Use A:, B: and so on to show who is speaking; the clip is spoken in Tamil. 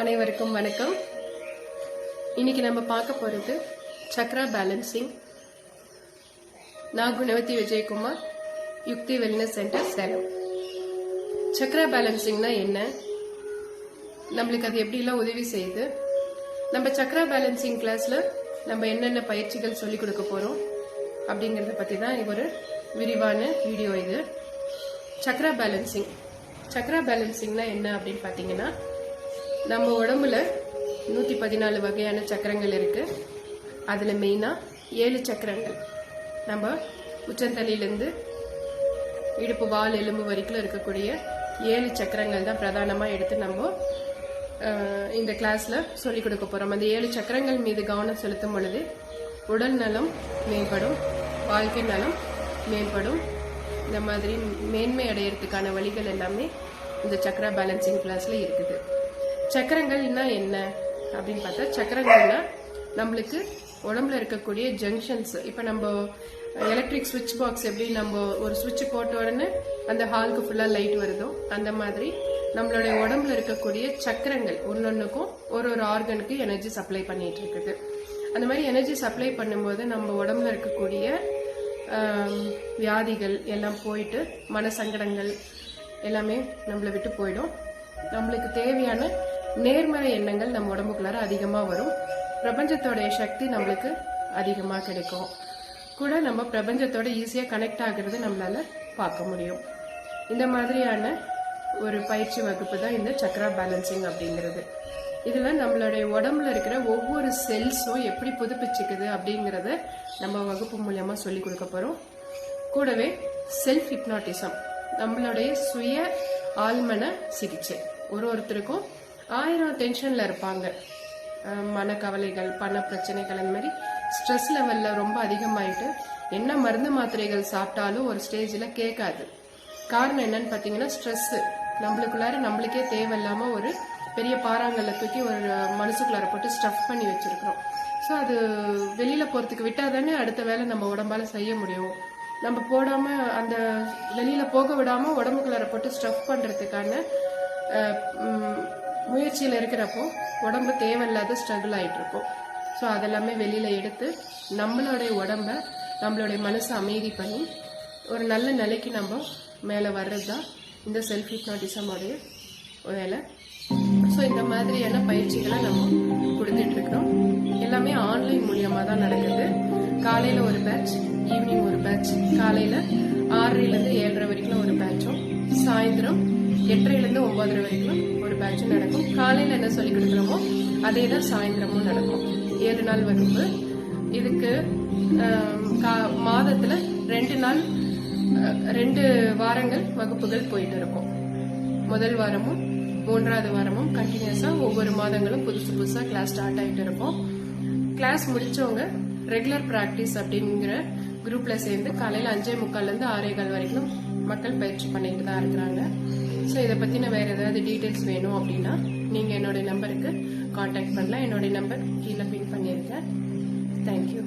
A: அனைவருக்கும் வணக்கம். இன்னைக்கு நம்ம பார்க்க போகிறது சக்ரா பேலன்சிங். நான் குணவதி விஜயகுமார் யுக்தி வெல்னஸ் சென்டர் சேலம். சக்ரா பேலன்சிங்னா என்ன? நம்மளுக்கு அது எப்படிலாம் உதவி செய்யுது? நம்ம சக்ரா பேலன்சிங் கிளாஸில் நம்ம என்னென்ன பயிற்சிகள் சொல்லிக் கொடுக்க போகிறோம் அப்படிங்கிறத பற்றி தான் ஒரு விரிவான வீடியோ இது. சக்ரா பேலன்சிங். சக்ரா பேலன்சிங்னா என்ன அப்படின்னு பார்த்தீங்கன்னா நம்ம உடம்புல நூற்றி பதினாலு வகையான சக்கரங்கள் இருக்குது அதில் மெயினாக ஏழு சக்கரங்கள். நம்ம உச்சந்தலையிலேருந்து இடுப்பு வால் எலும்பு வரைக்கும் இருக்கக்கூடிய ஏழு சக்கரங்கள் தான் பிரதானமாக எடுத்து நம்ம இந்த கிளாஸில் சொல்லிக் கொடுக்க போகிறோம் அந்த ஏழு சக்கரங்கள் மீது கவனம் செலுத்தும் பொழுது உடல் நலம் மேம்படும் வாழ்க்கை நலம் மேம்படும். இந்த மாதிரி மேன்மை அடையிறதுக்கான வழிகள் எல்லாமே இந்த சக்கரா பேலன்சிங் கிளாஸில் இருக்குது. சக்கரங்கள்னா என்ன? அப்படின்னு பார்த்தா சக்கரங்கள்னா நம்மளுக்கு உடம்புல இருக்கக்கூடிய ஜங்ஷன்ஸ் இப்போ நம்ம எலக்ட்ரிக் சுவிட்ச் பாக்ஸ் எப்படி நம்ம ஒரு சுவிட்ச் போட்ட உடனே அந்த ஹாலுக்கு ஃபுல்லாக லைட் வருதோ அந்த மாதிரி நம்மளுடைய உடம்புல இருக்கக்கூடிய சக்கரங்கள் ஒன்னொன்றுக்கும் ஒரு ஒரு ஆர்கனுக்கு எனர்ஜி சப்ளை பண்ணிட்டு இருக்குது. அந்த மாதிரி எனர்ஜி சப்ளை பண்ணும்போது நம்ம உடம்புல இருக்கக்கூடிய வியாதிகள் எல்லாம் போயிட்டு மனசங்கடங்கள் எல்லாமே நம்மளை விட்டு போயிடும். நம்மளுக்கு தேவையான நேர்மறை எண்ணங்கள் நம்ம உடம்புக்குள்ளார அதிகமாக வரும். பிரபஞ்சத்தோடைய சக்தி நம்மளுக்கு அதிகமாக கிடைக்கும். கூட நம்ம பிரபஞ்சத்தோட ஈஸியாக கனெக்ட் ஆகிறது நம்மளால பார்க்க முடியும். இந்த மாதிரியான ஒரு பயிற்சி வகுப்பு தான் இந்த சக்ரா பேலன்சிங் அப்படிங்கிறது. இதில் நம்மளுடைய உடம்புல இருக்கிற ஒவ்வொரு செல்ஸும் எப்படி புதுப்பிச்சுக்குது அப்படிங்கிறத நம்ம வகுப்பு மூலயமா சொல்லி கொடுக்க போகிறோம் கூடவே செல்ஃப் ஹிப்னாட்டிசம் நம்மளுடைய சுய ஆழ்மன சிகிச்சை. ஒரு ஒருத்தருக்கும் ஆயிரம் டென்ஷனில் இருப்பாங்க. மனக்கவலைகள் பண பிரச்சனைகள் அந்த மாதிரி ஸ்ட்ரெஸ் லெவலில் ரொம்ப அதிகமாயிட்டு என்ன மருந்து மாத்திரைகள் சாப்பிட்டாலும் ஒரு ஸ்டேஜில் கேட்காது. காரணம் என்னன்னு பார்த்தீங்கன்னா ஸ்ட்ரெஸ்ஸு நம்மளுக்குள்ளார நம்மளுக்கே தேவையில்லாமல் ஒரு பெரிய பாறாங்கல்ல தூக்கி ஒரு மனசுக்குள்ளார போட்டு ஸ்டஃப் பண்ணி வச்சிருக்கிறோம். ஸோ அது வெளியில் போகிறதுக்கு விட்டால் தானே அடுத்த வேலை நம்ம உடம்பால் செய்ய முடியும். நம்ம போடாமல் அந்த வெளியில் போக விடாமல் உடம்புக்குள்ளார போட்டு ஸ்டஃப் பண்ணுறதுக்கான முயற்சியில் இருக்கிறப்போ உடம்பு தேவையில்லாத ஸ்ட்ரகிள் ஆகிட்டுருக்கும் ஸோ அதெல்லாமே வெளியில் எடுத்து நம்மளுடைய உடம்ப நம்மளுடைய மனசை அமைதி பண்ணி ஒரு நல்ல நிலைக்கு நம்ம மேலே வர்றது தான் இந்த செல்ஃப் ஹிப்னாட்டிசமோடைய வேலை. ஸோ இந்த மாதிரியான பயிற்சிகளை நம்ம கொடுத்துட்ருக்கோம் எல்லாமே ஆன்லைன் மூலியமாக தான் நடக்குது. காலையில் ஒரு பேட்ச் ஈவினிங் ஒரு பேட்ச் காலையில் ஆறரைலேருந்து ஏழரை வரைக்கும் ஒரு பேட்சும் சாயந்தரம் எட்டரைலேருந்து ஒம்பதரை வரைக்கும் ஒரு பேட்சும் நடக்கும். காலையில் என்ன சொல்லி கொடுக்குறோமோ அதே தான் சாயந்தரமும் நடக்கும். ஏழு நாள் வகுப்பு. இதுக்கு கா- மாதத்தில் ரெண்டு நாள் ரெண்டு வாரங்கள் வகுப்புகள் போயிட்டு இருக்கும். முதல் வாரமும் மூன்றாவது வாரமும் கண்டினியூஸாக ஒவ்வொரு மாதங்களும் புதுசு புதுசாக கிளாஸ் ஸ்டார்ட் ஆகிட்டு இருக்கும். கிளாஸ் முடிச்சவங்க ரெகுலர் ப்ராக்டிஸ் அப்படிங்கிற குரூப்ல சேர்ந்து காலையில அஞ்சே முக்கால்ல இருந்து ஆறே கால் வரைக்கும் மக்கள் பயிற்சி பண்ணிட்டு தான் இருக்கிறாங்க. ஸோ இதை பத்தின வேற ஏதாவது டீடைல்ஸ் வேணும் அப்படின்னா நீங்க என்னுடைய நம்பருக்கு காண்டாக்ட் பண்ணலாம். என்னுடைய நம்பர் கீழே பின் பண்ணியிருக்கேன். தேங்க்யூ